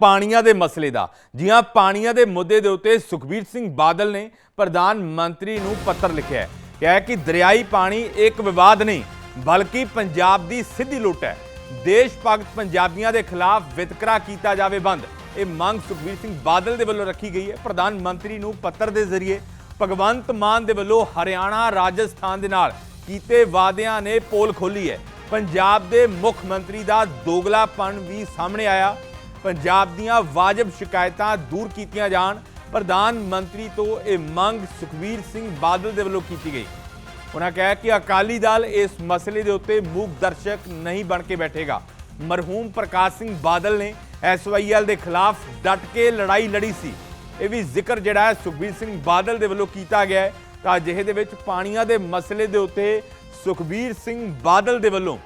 ਪਾਣੀਆਂ ਦੇ ਮਸਲੇ ਦਾ। ਜੀਆਂ ਪਾਣੀਆਂ ਦੇ ਮੁੱਦੇ ਦੇ ਉੱਤੇ ਸੁਖਬੀਰ ਸਿੰਘ ਬਾਦਲ ਨੇ ਪ੍ਰਧਾਨ ਮੰਤਰੀ ਨੂੰ ਪੱਤਰ ਲਿਖਿਆ ਹੈ। ਕਿਹਾ ਕਿ ਦਰਿਆਈ ਪਾਣੀ ਇੱਕ ਵਿਵਾਦ ਨਹੀਂ, ਬਲਕਿ ਪੰਜਾਬ ਦੀ ਸਿੱਧੀ ਲੁੱਟ ਹੈ। ਦੇਸ਼ ਭਗਤ ਪੰਜਾਬੀਆਂ ਦੇ ਖਿਲਾਫ ਵਿਤਕਰਾ ਕੀਤਾ ਜਾਵੇ ਬੰਦ। ਇਹ ਮੰਗ ਸੁਖਬੀਰ ਸਿੰਘ ਬਾਦਲ ਦੇ ਵੱਲੋਂ ਰੱਖੀ ਗਈ ਹੈ। ਪ੍ਰਧਾਨ ਮੰਤਰੀ ਨੂੰ ਪੱਤਰ ਦੇ ਜ਼ਰੀਏ ਭਗਵੰਤ ਮਾਨ ਦੇ ਵੱਲੋਂ ਹਰਿਆਣਾ, ਰਾਜਸਥਾਨ ਦੇ ਨਾਲ ਕੀਤੇ ਵਾਅਦਿਆਂ ਨੇ ਪੋਲ ਖੋਲੀ ਹੈ। ਪੰਜਾਬ ਦੇ ਮੁੱਖ ਮੰਤਰੀ ਦਾ ਦੋਗਲਾਪਣ ਵੀ ਸਾਹਮਣੇ ਆਇਆ। ਪੰਜਾਬ ਦੀਆਂ ਵਾਜਬ ਸ਼ਿਕਾਇਤਾਂ ਦੂਰ ਕੀਤੀਆਂ ਜਾਣ, ਪ੍ਰਧਾਨ ਮੰਤਰੀ ਤੋਂ ਇਹ ਮੰਗ ਸੁਖਬੀਰ ਸਿੰਘ ਬਾਦਲ ਦੇ ਵੱਲੋਂ ਕੀਤੀ ਗਈ। ਉਹਨਾਂ ਕਿਹਾ ਕਿ ਅਕਾਲੀ ਦਲ ਇਸ ਮਸਲੇ ਦੇ ਉੱਤੇ ਮੂਕ ਦਰਸ਼ਕ ਨਹੀਂ ਬਣ ਕੇ ਬੈਠੇਗਾ। ਮਰਹੂਮ ਪ੍ਰਕਾਸ਼ ਸਿੰਘ ਬਾਦਲ ਨੇ ਐਸਵਾਈਐਲ ਦੇ ਖਿਲਾਫ ਡਟ ਕੇ ਲੜਾਈ ਲੜੀ ਸੀ। ਇਹ ਵੀ ਜ਼ਿਕਰ ਜਿਹੜਾ ਹੈ ਸੁਖਬੀਰ ਸਿੰਘ ਬਾਦਲ ਦੇ ਵੱਲੋਂ ਕੀਤਾ ਗਿਆ ਹੈ। ਤਾਂ ਅਜਿਹੇ ਦੇ ਵਿੱਚ ਪਾਣੀਆਂ ਦੇ ਮਸਲੇ ਦੇ ਉੱਤੇ ਸੁਖਬੀਰ ਸਿੰਘ ਬਾਦਲ ਦੇ ਵੱਲੋਂ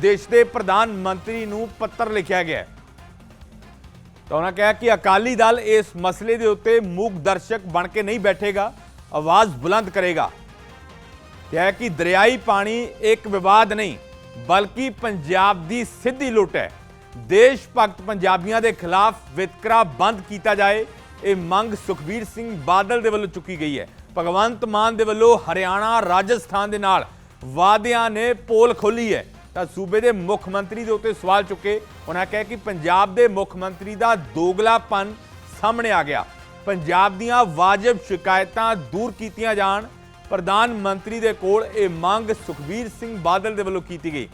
ਦੇਸ਼ ਦੇ ਪ੍ਰਧਾਨ ਮੰਤਰੀ ਨੂੰ ਪੱਤਰ ਲਿਖਿਆ ਗਿਆ ਹੈ। ਤਾਂ ਉਹਨਾਂ ਕਿਹਾ ਕਿ ਅਕਾਲੀ ਦਲ ਇਸ ਮਸਲੇ ਦੇ ਉੱਤੇ ਮੂਕ ਦਰਸ਼ਕ ਬਣ ਕੇ ਨਹੀਂ ਬੈਠੇਗਾ, ਆਵਾਜ਼ ਬੁਲੰਦ ਕਰੇਗਾ। ਕਿਹਾ ਕਿ ਦਰਿਆਈ ਪਾਣੀ ਇੱਕ ਵਿਵਾਦ ਨਹੀਂ, ਬਲਕਿ ਪੰਜਾਬ ਦੀ ਸਿੱਧੀ ਲੁੱਟ ਹੈ। ਦੇਸ਼ ਭਗਤ ਪੰਜਾਬੀਆਂ ਦੇ ਖਿਲਾਫ ਵਿਤਕਰਾ ਬੰਦ ਕੀਤਾ ਜਾਏ, ਇਹ ਮੰਗ ਸੁਖਬੀਰ ਸਿੰਘ ਬਾਦਲ ਦੇ ਵੱਲੋਂ ਚੁੱਕੀ ਗਈ ਹੈ। ਭਗਵੰਤ ਮਾਨ ਦੇ ਵੱਲੋਂ ਹਰਿਆਣਾ, ਰਾਜਸਥਾਨ ਦੇ ਨਾਲ ਵਾਅਦਿਆਂ ਨੇ ਪੋਲ ਖੋਲੀ ਹੈ। ਤਾਂ ਸੂਬੇ ਦੇ ਮੁੱਖ ਮੰਤਰੀ ਦੇ ਉੱਤੇ ਸਵਾਲ ਚੁੱਕੇ। ਉਹਨਾਂ ਕਿਹਾ ਕਿ ਪੰਜਾਬ ਦੇ ਮੁੱਖ ਮੰਤਰੀ ਦਾ ਦੋਗਲਾਪਨ ਸਾਹਮਣੇ ਆ ਗਿਆ। ਪੰਜਾਬ ਦੀਆਂ ਵਾਜਬ ਸ਼ਿਕਾਇਤਾਂ ਦੂਰ ਕੀਤੀਆਂ ਜਾਣ। ਪ੍ਰਧਾਨ ਮੰਤਰੀ ਦੇ ਕੋਲ ਇਹ ਮੰਗ ਸੁਖਬੀਰ ਸਿੰਘ ਬਾਦਲ ਦੇ ਵੱਲੋਂ ਕੀਤੀ ਗਈ।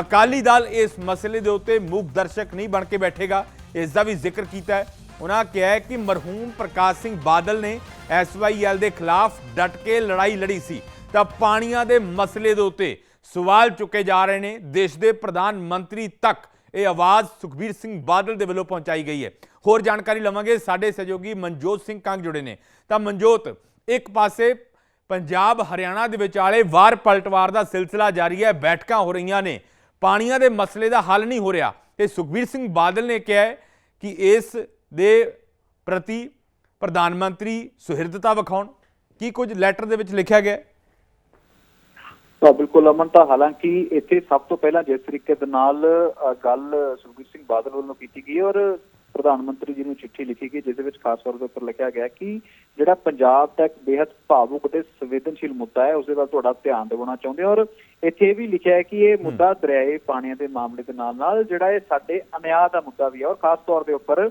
ਅਕਾਲੀ ਦਲ ਇਸ ਮਸਲੇ ਦੇ ਉੱਤੇ ਮੂਕ ਦਰਸ਼ਕ ਨਹੀਂ ਬਣ ਕੇ ਬੈਠੇਗਾ, ਇਸ ਦਾ ਵੀ ਜ਼ਿਕਰ ਕੀਤਾ ਹੈ। ਉਹਨਾਂ ਕਿਹਾ ਕਿ ਮਰਹੂਮ ਪ੍ਰਕਾਸ਼ ਸਿੰਘ ਬਾਦਲ ਨੇ ਐਸਵਾਈਐਲ ਦੇ ਖਿਲਾਫ ਡਟ ਕੇ ਲੜਾਈ ਲੜੀ ਸੀ। ਤਾਂ ਪਾਣੀਆਂ ਦੇ ਮਸਲੇ ਦੇ ਉੱਤੇ ਸਵਾਲ ਚੁੱਕੇ ਜਾ ਰਹੇ ਨੇ, ਦੇਸ਼ ਦੇ ਪ੍ਰਧਾਨ ਮੰਤਰੀ ਤੱਕ ਇਹ ਆਵਾਜ਼ ਸੁਖਬੀਰ ਸਿੰਘ ਬਾਦਲ ਦੇ ਵੱਲੋਂ ਪਹੁੰਚਾਈ ਗਈ ਹੈ। ਹੋਰ ਜਾਣਕਾਰੀ ਲਵਾਂਗੇ, ਸਾਡੇ ਸਹਿਯੋਗੀ ਮਨਜੋਤ ਸਿੰਘ ਕੰਗ ਜੁੜੇ ਨੇ। ਤਾਂ ਮਨਜੋਤ, ਇੱਕ ਪਾਸੇ ਪੰਜਾਬ ਹਰਿਆਣਾ ਦੇ ਵਿਚਾਲੇ ਵਾਰ ਪਲਟਵਾਰ ਦਾ ਸਿਲਸਿਲਾ ਜਾਰੀ ਹੈ, ਬੈਠਕਾਂ ਹੋ ਰਹੀਆਂ ਨੇ, ਪਾਣੀਆਂ ਦੇ ਮਸਲੇ ਦਾ ਹੱਲ ਨਹੀਂ ਹੋ ਰਿਹਾ। ਤੇ ਸੁਖਬੀਰ ਸਿੰਘ ਬਾਦਲ ਨੇ ਕਿਹਾ ਕਿ ਇਸ ਦੇ ਪ੍ਰਤੀ ਪ੍ਰਧਾਨ ਮੰਤਰੀ ਸੁਹਿਰਦਤਾ ਵਿਖਾਉਣ। ਕੀ ਕੁਝ ਲੈਟਰ ਦੇ ਵਿੱਚ ਲਿਖਿਆ ਗਿਆ ਤਾਂ ਬਿਲਕੁਲ ਅਮਨ ਤਾਂ ਹਾਲਾਂਕਿ ਇੱਥੇ ਸਭ ਤੋਂ ਪਹਿਲਾਂ ਜਿਸ ਤਰੀਕੇ ਦੇ ਨਾਲ ਗੱਲ ਸੁਖਬੀਰ ਸਿੰਘ ਬਾਦਲ ਵੱਲੋਂ ਕੀਤੀ ਗਈ ਔਰ ਪ੍ਰਧਾਨ ਮੰਤਰੀ ਜੀ ਨੂੰ ਚਿੱਠੀ ਲਿਖੀ ਗਈ ਜਿਸ ਦੇ ਵਿੱਚ ਖਾਸ ਤੌਰ ਦੇ ਉੱਪਰ ਲਿਖਿਆ ਗਿਆ ਕਿ ਜਿਹੜਾ ਪੰਜਾਬ ਦਾ ਇੱਕ ਬੇहद ਭਾਵੁਕ ਤੇ ਸੰਵੇਦਨਸ਼ੀਲ ਮੁੱਦਾ ਹੈ ਉਸ ਦੇ ਵੱਲ ਤੁਹਾਡਾ ਧਿਆਨ ਦਿਵਾਉਣਾ ਚਾਹੁੰਦੇ ਔਰ ਇੱਥੇ ਇਹ ਵੀ ਲਿਖਿਆ ਹੈ ਕਿ ਇਹ ਮੁੱਦਾ ਦਰਿਆਏ ਪਾਣੀਆਂ ਦੇ ਮਾਮਲੇ ਦੇ ਨਾਲ ਨਾਲ ਜਿਹੜਾ ਇਹ ਸਾਡੇ ਅਨਿਆਂ ਦਾ ਮੁੱਦਾ ਵੀ ਹੈ ਔਰ ਖਾਸ ਤੌਰ ਦੇ ਉੱਪਰ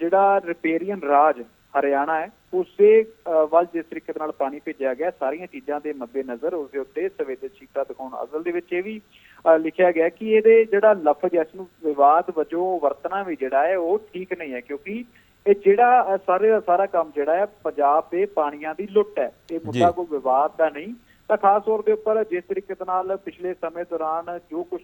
ਜਿਹੜਾ ਰਿਪੇਰੀਅਨ ਰਾਜ ਹਰਿਆਣਾ ਹੈ ਉਸੇ ਵੱਲ ਜਿਸ ਤਰੀਕੇ ਨਾਲ ਪਾਣੀ ਭੇਜਿਆ ਗਿਆ ਸਾਰੀਆਂ ਚੀਜ਼ਾਂ ਦੇ ਮੱਦੇ ਨਜ਼ਰ ਉਸ ਦੇ ਉੱਤੇ ਸੰਵੇਦਨਸ਼ੀਲਤਾ ਦਿਖਾਉਣ ਅਸਲ ਦੇ ਵਿੱਚ ਇਹ ਵੀ ਲਿਖਿਆ ਗਿਆ ਕਿ ਇਹਦੇ ਜਿਹੜਾ ਲਫ਼ਜ਼ ਇਸ ਨੂੰ ਵਿਵਾਦ ਵਜੋਂ ਵਰਤਣਾ ਵੀ ਜਿਹੜਾ ਹੈ ਉਹ ਠੀਕ ਨਹੀਂ ਹੈ ਕਿਉਂਕਿ ਇਹ ਜਿਹੜਾ ਸਾਰੇ ਦਾ ਸਾਰਾ ਕੰਮ ਜਿਹੜਾ ਹੈ ਪੰਜਾਬ ਦੇ ਪਾਣੀਆਂ ਦੀ ਲੁੱਟ ਹੈ ਇਹ ਮੁੱਦਾ। ਕੋਈ ਵਿਵਾਦ ਦਾ ਨਹੀਂ ਤਾਂ ਖਾਸ ਤੌਰ ਦੇ ਉੱਪਰ ਜਿਸ ਤਰੀਕੇ ਨਾਲ ਪਿਛਲੇ ਸਮੇਂ ਦੌਰਾਨ ਜੋ ਕੁਝ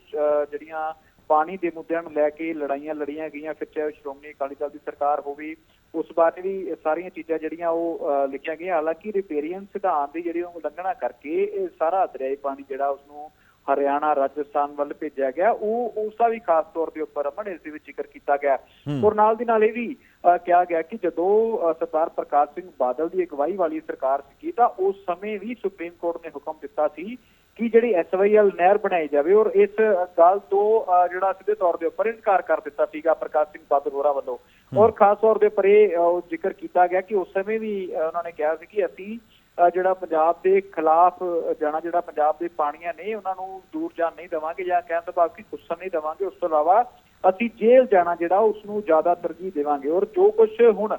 ਜਿਹੜੀਆਂ ਪਾਣੀ ਦੇ ਮੁੱਦਿਆਂ ਨੂੰ ਲੈ ਕੇ ਲੜਾਈਆਂ ਲੜੀਆਂ ਗਈਆਂ ਫਿਰ ਚਾਹੇ ਸ਼੍ਰੋਮਣੀ ਅਕਾਲੀ ਦਲ ਦੀ ਸਰਕਾਰ ਹੋਵੇ ਉਸ ਬਾਰੇ ਵੀ ਸਾਰੀਆਂ ਚੀਜ਼ਾਂ ਜਿਹੜੀਆਂ ਉਹ ਲਿਖੀਆਂ ਗਈਆਂ ਹਾਲਾਂਕਿ ਰਿਪੇਰੀਅਨ ਸਿਧਾਂਤ ਦੀ ਜਿਹੜੀ ਉਹ ਉਲੰਘਣਾ ਕਰਕੇ ਇਹ ਸਾਰਾ ਦਰਿਆਈ ਪਾਣੀ ਜਿਹੜਾ ਉਸ ਨੂੰ ਹਰਿਆਣਾ ਰਾਜਸਥਾਨ ਵੱਲ ਭੇਜਿਆ ਗਿਆ ਉਹ ਉਸ ਦਾ ਵੀ ਖਾਸ ਤੌਰ ਦੇ ਉੱਪਰ ਅਮਨ ਇਸ ਦੇ ਵਿੱਚ ਜ਼ਿਕਰ ਕੀਤਾ ਗਿਆ। ਔਰ ਨਾਲ ਦੀ ਨਾਲ ਇਹ ਵੀ ਕਿਹਾ ਗਿਆ ਕਿ ਜਦੋਂ ਸਰਦਾਰ ਪ੍ਰਕਾਸ਼ ਸਿੰਘ ਬਾਦਲ ਦੀ ਅਗਵਾਈ ਵਾਲੀ ਸਰਕਾਰ ਸੀ ਤਾਂ ਉਸ ਸਮੇਂ ਵੀ ਸੁਪਰੀਮ ਕੋਰਟ ਨੇ ਹੁਕਮ ਦਿੱਤਾ ਸੀ ਕਿ ਜਿਹੜੀ ਐਸਵਾਈਐਲ ਨਹਿਰ ਬਣਾਈ ਜਾਵੇ ਔਰ ਇਸ ਗੱਲ ਤੋਂ ਜਿਹੜਾ ਸਿੱਧੇ ਤੌਰ ਦੇ ਉੱਪਰ ਇਨਕਾਰ ਕਰ ਦਿੱਤਾ ਸੀਗਾ ਪ੍ਰਕਾਸ਼ ਸਿੰਘ ਬਾਦਲ ਹੋਰਾਂ ਵੱਲੋਂ। ਔਰ ਖਾਸ ਤੌਰ ਦੇ ਉੱਪਰ ਇਹ ਜ਼ਿਕਰ ਕੀਤਾ ਗਿਆ ਕਿ ਉਸ ਸਮੇਂ ਵੀ ਉਹਨਾਂ ਨੇ ਕਿਹਾ ਸੀ ਕਿ ਅਸੀਂ ਜਿਹੜਾ ਪੰਜਾਬ ਦੇ ਖਿਲਾਫ ਜਾਣਾ ਜਿਹੜਾ ਪੰਜਾਬ ਦੇ ਪਾਣੀਆਂ ਨੇ ਉਹਨਾਂ ਨੂੰ ਦੂਰ ਜਾਣ ਨਹੀਂ ਦੇਵਾਂਗੇ ਜਾਂ ਕਹਿਣ ਤੋਂ ਭਾਵ ਕਿ ਗੁੱਸਾ ਨਹੀਂ ਦੇਵਾਂਗੇ। ਉਸ ਤੋਂ ਇਲਾਵਾ ਅਸੀਂ ਜੇਲ੍ਹ ਜਾਣਾ ਜਿਹੜਾ ਉਸ ਨੂੰ ਜ਼ਿਆਦਾ ਤਰਜੀਹ ਦੇਵਾਂਗੇ। ਔਰ ਜੋ ਕੁਝ ਹੁਣ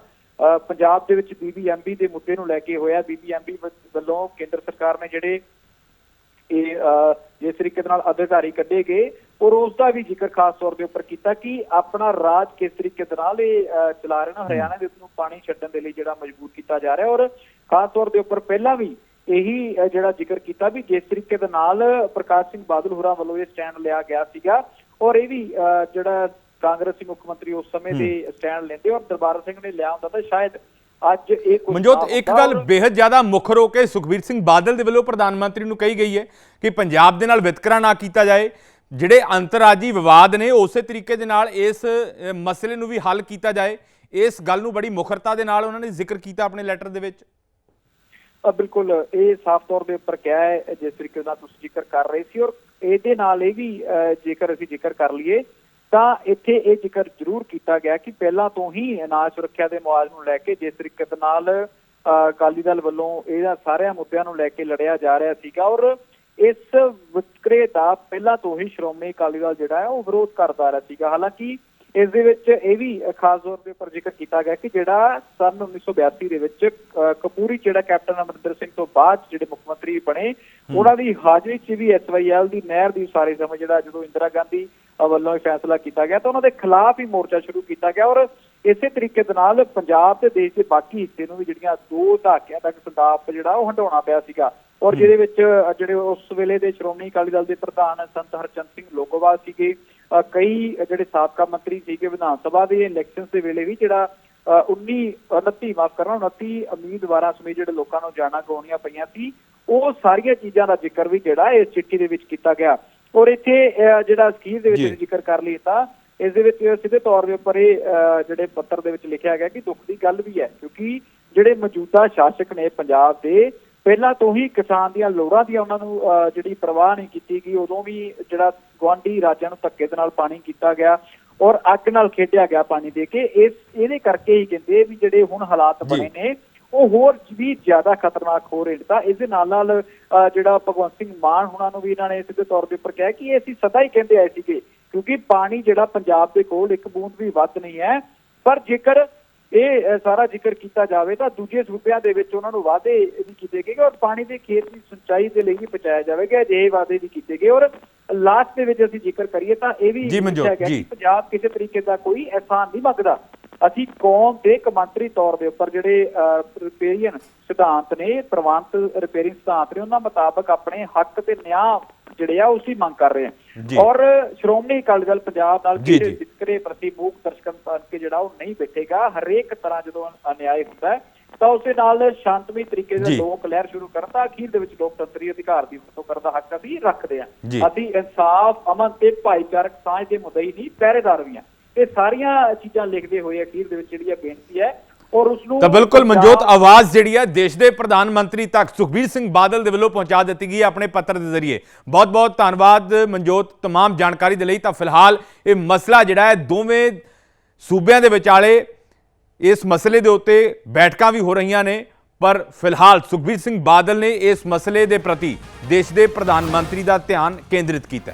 ਪੰਜਾਬ ਦੇ ਵਿੱਚ ਬੀਬੀਐਮਬੀ ਦੇ ਮੁੱਦੇ ਨੂੰ ਲੈ ਕੇ ਹੋਇਆ ਬੀਬੀਐਮਬੀ ਵੱਲੋਂ ਕੇਂਦਰ ਸਰਕਾਰ ਨੇ ਜਿਹੜੇ ਇਹ ਜਿਸ ਤਰੀਕੇ ਦੇ ਨਾਲ ਅਧਿਕਾਰੀ ਕੱਢੇ ਗਏ ਔਰ ਉਸ ਦਾ ਵੀ ਜ਼ਿਕਰ ਖਾਸ ਤੌਰ ਦੇ ਉੱਪਰ ਕੀਤਾ ਕਿ ਆਪਣਾ ਰਾਜ ਕਿਸ ਤਰੀਕੇ ਦੇ ਨਾਲ ਇਹ ਚਲਾ ਰਹੇ ਨੇ ਹਰਿਆਣਾ ਦੇ ਨੂੰ ਪਾਣੀ ਛੱਡਣ ਦੇ ਲਈ ਜਿਹੜਾ ਮਜਬੂਰ ਕੀਤਾ ਜਾ ਰਿਹਾ ਔਰ ਖਾਸ ਤੌਰ ਦੇ ਉੱਪਰ ਪਹਿਲਾਂ ਵੀ ਇਹੀ ਜਿਹੜਾ ਜ਼ਿਕਰ ਕੀਤਾ ਵੀ ਜਿਸ ਤਰੀਕੇ ਦੇ ਨਾਲ ਪ੍ਰਕਾਸ਼ ਸਿੰਘ ਬਾਦਲ ਹੋਰਾਂ ਵੱਲੋਂ ਇਹ ਸਟੈਂਡ ਲਿਆ ਗਿਆ ਸੀਗਾ ਔਰ ਇਹ ਵੀ ਜਿਹੜਾ ਕਾਂਗਰਸੀ ਮੁੱਖ ਮੰਤਰੀ ਉਸ ਸਮੇਂ ਦੇ ਸਟੈਂਡ ਲੈਂਦੇ ਔਰ ਦਰਬਾਰ ਸਿੰਘ ਨੇ ਲਿਆ ਹੁੰਦਾ ਤਾਂ ਸ਼ਾਇਦ ਅੱਜ ਇਹ ਕੁਝ ਮਨਜੋਤ ਇੱਕ ਗੱਲ ਬੇहद ਜ਼ਿਆਦਾ ਮੁੱਖ ਰੋ ਕੇ ਸੁਖਬੀਰ ਸਿੰਘ ਬਾਦਲ ਦੇ ਵੱਲੋਂ ਪ੍ਰਧਾਨ ਮੰਤਰੀ ਨੂੰ ਕਹੀ ਗਈ ਹੈ ਕਿ ਪੰਜਾਬ ਦੇ ਨਾਲ ਵਿਤਕਰਾ ਨਾ ਕੀਤਾ ਜਾਏ। ਜਿਹੜੇ ਅੰਤਰਰਾਜੀ ਵਿਵਾਦ ਨੇ ਉਸੇ ਤਰੀਕੇ ਦੇ ਨਾਲ ਇਸ ਮਸਲੇ ਨੂੰ ਵੀ ਹੱਲ ਕੀਤਾ ਜਾਏ। ਇਸ ਗੱਲ ਨੂੰ ਬੜੀ ਮੁਖਰਤਾ ਦੇ ਨਾਲ ਉਹਨਾਂ ਨੇ ਜ਼ਿਕਰ ਕੀਤਾ ਆਪਣੇ ਲੈਟਰ ਦੇ ਵਿੱਚ। ਬਿਲਕੁਲ ਇਹ ਸਾਫ਼ ਤੌਰ ਦੇ ਉੱਪਰ ਕਿਹਾ ਹੈ ਜਿਸ ਤਰੀਕੇ ਨਾਲ ਤੁਸੀਂ ਜ਼ਿਕਰ ਕਰ ਰਹੇ ਸੀ ਔਰ ਇਹਦੇ ਨਾਲ ਇਹ ਵੀ ਜੇਕਰ ਅਸੀਂ ਜ਼ਿਕਰ ਕਰ ਲਈਏ ਤਾਂ ਇੱਥੇ ਇਹ ਜ਼ਿਕਰ ਜ਼ਰੂਰ ਕੀਤਾ ਗਿਆ ਕਿ ਪਹਿਲਾਂ ਤੋਂ ਹੀ ਅਨਾਜ ਸੁਰੱਖਿਆ ਦੇ ਮੁਆਵਜ਼ੇ ਨੂੰ ਲੈ ਕੇ ਜਿਸ ਤਰੀਕੇ ਨਾਲ ਅਕਾਲੀ ਦਲ ਵੱਲੋਂ ਇਹਨਾਂ ਸਾਰਿਆਂ ਮੁੱਦਿਆਂ ਨੂੰ ਲੈ ਕੇ ਲੜਿਆ ਜਾ ਰਿਹਾ ਸੀਗਾ ਔਰ ਇਸ ਵਿਤਕਰੇ ਦਾ ਪਹਿਲਾਂ ਤੋਂ ਹੀ ਸ਼੍ਰੋਮਣੀ ਅਕਾਲੀ ਦਲ ਜਿਹੜਾ ਹੈ ਉਹ ਵਿਰੋਧ ਕਰਦਾ ਰਿਹਾ ਸੀਗਾ। ਹਾਲਾਂਕਿ ਇਸ ਦੇ ਵਿੱਚ ਇਹ ਵੀ ਖਾਸ ਤੌਰ ਦੇ ਉੱਪਰ ਜ਼ਿਕਰ ਕੀਤਾ ਗਿਆ ਕਿ ਜਿਹੜਾ ਸਨ 1982 ਦੇ ਵਿੱਚ ਕਪੂਰੀ ਜਿਹੜਾ ਕੈਪਟਨ ਅਮਰਿੰਦਰ ਸਿੰਘ ਤੋਂ ਬਾਅਦ ਜਿਹੜੇ ਮੁੱਖ ਮੰਤਰੀ ਬਣੇ ਉਹਨਾਂ ਦੀ ਹਾਜ਼ਰੀ 'ਚ ਵੀ ਐਸਵਾਈਐਲ ਦੀ ਨਹਿਰ ਦੀ ਸਾਰੇ ਸਮੇਂ ਜਿਹੜਾ ਜਦੋਂ ਇੰਦਰਾ ਗਾਂਧੀ ਵੱਲੋਂ ਇਹ ਫੈਸਲਾ ਕੀਤਾ ਗਿਆ ਤਾਂ ਉਹਨਾਂ ਦੇ ਖਿਲਾਫ ਹੀ ਮੋਰਚਾ ਸ਼ੁਰੂ ਕੀਤਾ ਗਿਆ ਔਰ ਇਸੇ ਤਰੀਕੇ ਦੇ ਨਾਲ ਪੰਜਾਬ ਤੇ ਦੇਸ਼ ਦੇ ਬਾਕੀ ਹਿੱਸੇ ਨੂੰ ਵੀ ਜਿਹੜੀਆਂ ਦੋ ਦਹਾਕਿਆਂ ਤੱਕ ਸੰਤਾਪ ਜਿਹੜਾ ਉਹ ਹੰਡਾਉਣਾ ਪਿਆ ਸੀਗਾ ਔਰ ਜਿਹਦੇ ਵਿੱਚ ਜਿਹੜੇ ਉਸ ਵੇਲੇ ਦੇ ਸ਼੍ਰੋਮਣੀ ਅਕਾਲੀ ਦਲ ਦੇ ਪ੍ਰਧਾਨ ਸੰਤ ਹਰਚੰਦ ਸਿੰਘ ਲੋਕੋਵਾਲ ਸੀਗੇ ਕਈ ਜਿਹੜੇ ਸਾਬਕਾ ਮੰਤਰੀ ਸੀਗੇ ਵਿਧਾਨ ਸਭਾ ਦੇ ਇਲੈਕਸ਼ਨਸ ਦੇ ਵੇਲੇ ਵੀ ਜਿਹੜਾ ਅ, 19 29 ਮਾਫ ਕਰਨਾ 29 ਉਮੀਦਵਾਰਾਂ ਸਮੇਤ ਜਿਹੜੇ ਲੋਕਾਂ ਨੂੰ ਜਾਣਾ ਗਾਉਣੀਆਂ ਪਈਆਂ ਸੀ ਉਹ ਸਾਰੀਆਂ ਚੀਜ਼ਾਂ ਦਾ ਜ਼ਿਕਰ ਵੀ ਜਿਹੜਾ ਇਸ ਚਿੱਠੀ ਦੇ ਵਿੱਚ ਕੀਤਾ ਗਿਆ। ਔਰ ਇੱਥੇ ਜਿਹੜਾ ਅਖੀਰ ਦੇ ਵਿੱਚ। ਜ਼ਿਕਰ ਕਰ ਲਈ ਤਾਂ ਇਸ ਦੇ ਵਿੱਚ ਸਿੱਧੇ ਤੌਰ ਦੇ ਉੱਪਰ ਇਹ ਜਿਹੜੇ ਪੱਤਰ ਦੇ ਵਿੱਚ ਲਿਖਿਆ ਗਿਆ ਕਿ ਦੁੱਖ ਦੀ ਗੱਲ ਵੀ ਹੈ ਕਿਉਂਕਿ ਜਿਹੜੇ ਮੌਜੂਦਾ ਸ਼ਾਸਕ ਨੇ ਪੰਜਾਬ ਦੇ ਪਹਿਲਾਂ ਤੋਂ ਹੀ ਕਿਸਾਨ ਦੀਆਂ ਲੋੜਾਂ ਦੀ ਉਹਨਾਂ ਨੂੰ ਜਿਹੜੀ ਪਰਵਾਹ ਨਹੀਂ ਕੀਤੀ ਗਈ ਉਦੋਂ ਵੀ ਜਿਹੜਾ ਗਵਾਂਢੀ ਰਾਜਾਂ ਨੂੰ ਧੱਕੇ ਦੇ ਨਾਲ ਪਾਣੀ ਕੀਤਾ ਗਿਆ ਔਰ ਅੱਗ ਨਾਲ ਖੇਡਿਆ ਗਿਆ ਪਾਣੀ ਦੇ ਕੇ ਇਸ ਇਹਦੇ ਕਰਕੇ ਹੀ ਕਹਿੰਦੇ ਵੀ ਜਿਹੜੇ ਹੁਣ ਹਾਲਾਤ। ਬਣੇ ਨੇ ਉਹ ਹੋਰ ਵੀ ਜ਼ਿਆਦਾ ਖਤਰਨਾਕ ਹੋ ਰਹੇ ਨੇ। ਤਾਂ ਇਸ ਦੇ ਨਾਲ ਨਾਲ ਜਿਹੜਾ ਭਗਵੰਤ ਸਿੰਘ ਮਾਨ ਹੁਣਾਂ ਨੂੰ ਵੀ ਇਹਨਾਂ ਨੇ ਸਿੱਧੇ ਤੌਰ ਦੇ ਉੱਪਰ ਕਿਹਾ ਕਿ ਇਹ ਅਸੀਂ ਸਦਾ ਹੀ ਕਹਿੰਦੇ ਆਏ ਸੀਗੇ ਕਿਉਂਕਿ ਪਾਣੀ ਜਿਹੜਾ ਪੰਜਾਬ ਦੇ ਕੋਲ ਇੱਕ ਬੂੰਦ ਵੀ ਵੱਧ ਨਹੀਂ ਹੈ। ਪਰ ਜੇਕਰ ਇਹ ਸਾਰਾ ਜ਼ਿਕਰ ਕੀਤਾ ਜਾਵੇ ਤਾਂ ਦੂਜੇ ਸੂਬਿਆਂ ਦੇ ਵਿੱਚ ਉਹਨਾਂ ਨੂੰ ਵਾਅਦੇ ਵੀ ਕੀਤੇ ਗਏ ਔਰ ਪਾਣੀ ਦੇ ਖੇਤ ਦੀ ਸਿੰਚਾਈ ਦੇ ਲਈ ਵੀ ਪਹੁੰਚਾਇਆ ਜਾਵੇਗਾ ਅਜਿਹੇ ਵਾਅਦੇ ਵੀ ਕੀਤੇ ਗਏ। ਔਰ ਲਾਸਟ ਦੇ ਵਿੱਚ ਅਸੀਂ ਜ਼ਿਕਰ ਕਰੀਏ ਤਾਂ ਇਹ ਵੀ ਲਿਖਿਆ ਗਿਆ ਕਿ। ਪੰਜਾਬ ਕਿਸੇ ਤਰੀਕੇ ਦਾ ਕੋਈ ਅਹਿਸਾਨ ਨਹੀਂ ਮੰਗਦਾ। ਅਸੀਂ ਕੌਮ ਦੇ ਕਮਾਂਤਰੀ ਤੌਰ ਦੇ ਉੱਪਰ ਜਿਹੜੇ ਰਿਪੇਰੀਅਨ ਸਿਧਾਂਤ ਨੇ ਪ੍ਰਵਾਨਤ ਰਿਪੇਰਿੰਗ ਸਿਧਾਂਤ ਨੇ ਉਹਨਾਂ ਮੁਤਾਬਕ ਆਪਣੇ ਹੱਕ ਤੇ ਨਿਆਂ ਜਿਹੜੇ ਆ ਉਸੇ ਮੰਗ ਕਰ ਰਹੇ। ਹਾਂ ਔਰ ਸ਼੍ਰੋਮਣੀ ਅਕਾਲੀ ਦਲ ਪੰਜਾਬ ਨਾਲ ਕਿਸੇ ਜੀ। ਵਿਤਕਰੇ ਪ੍ਰਤੀ ਮੂਕ ਦਰਸ਼ਕਨ ਬਣ ਕੇ ਜਿਹੜਾ ਉਹ ਨਹੀਂ ਬੈਠੇਗਾ ਹਰੇਕ ਤਰ੍ਹਾਂ ਜਦੋਂ ਅਨਿਆਏ ਹੁੰਦਾ ਹੈ ਤਾਂ ਉਸੇ ਨਾਲ ਸ਼ਾਂਤਮਈ ਤਰੀਕੇ। ਦੇ ਲੋਕ ਲਹਿਰ ਸ਼ੁਰੂ ਕਰਨ ਦਾ ਅਖੀਰ ਦੇ ਵਿੱਚ ਲੋਕਤੰਤਰੀ ਅਧਿਕਾਰ ਦੀ ਵਰਤੋਂ ਕਰਨ ਦਾ ਹੱਕ ਅਸੀਂ ਰੱਖਦੇ। ਹਾਂ ਅਸੀਂ ਇਨਸਾਫ ਅਮਨ ਤੇ ਭਾਈਚਾਰਕ ਸਾਂਝ ਦੇ ਮੁੱਦੇ ਨਹੀਂ ਪਹਿਰੇਦਾਰ ਵੀ ਹਾਂ ਇਹ ਸਾਰੀਆਂ ਚੀਜ਼ਾਂ ਲਿਖਦੇ ਹੋਏ ਅਖੀਰ ਦੇ ਵਿੱਚ ਜਿਹੜੀ ਇਹ ਬੇਨਤੀ ਹੈ ਔਰ ਉਸ ਨੂੰ ਤਾਂ ਬਿਲਕੁਲ ਪੰਜਾਬ- ਮਨਜੋਤ ਆਵਾਜ਼ ਜਿਹੜੀ ਹੈ ਦੇਸ਼ ਦੇ ਪ੍ਰਧਾਨ ਮੰਤਰੀ ਤੱਕ ਸੁਖਬੀਰ ਸਿੰਘ ਬਾਦਲ ਦੇ ਵੱਲੋਂ ਪਹੁੰਚਾ ਦਿੱਤੀ ਗਈ ਹੈ ਆਪਣੇ ਪੱਤਰ ਦੇ ਜ਼ਰੀਏ ਬਹੁਤ ਬਹੁਤ ਧੰਨਵਾਦ ਮਨਜੋਤ तमाम ਜਾਣਕਾਰੀ ਦੇ ਲਈ ਤਾਂ ਫਿਲਹਾਲ ਇਹ ਮਸਲਾ ਜਿਹੜਾ ਹੈ ਦੋਵੇਂ ਸੂਬਿਆਂ ਦੇ ਵਿਚਾਲੇ ਇਸ ਮਸਲੇ ਦੇ ਉੱਤੇ ਬੈਠਕਾਂ ਵੀ ਹੋ ਰਹੀਆਂ ਨੇ ਪਰ ਫਿਲਹਾਲ ਸੁਖਬੀਰ ਸਿੰਘ ਬਾਦਲ ਨੇ ਇਸ ਮਸਲੇ ਦੇ ਪ੍ਰਤੀ ਦੇਸ਼ ਦੇ ਪ੍ਰਧਾਨ ਮੰਤਰੀ ਦਾ ਧਿਆਨ ਕੇਂਦਰਿਤ ਕੀਤਾ ਹੈ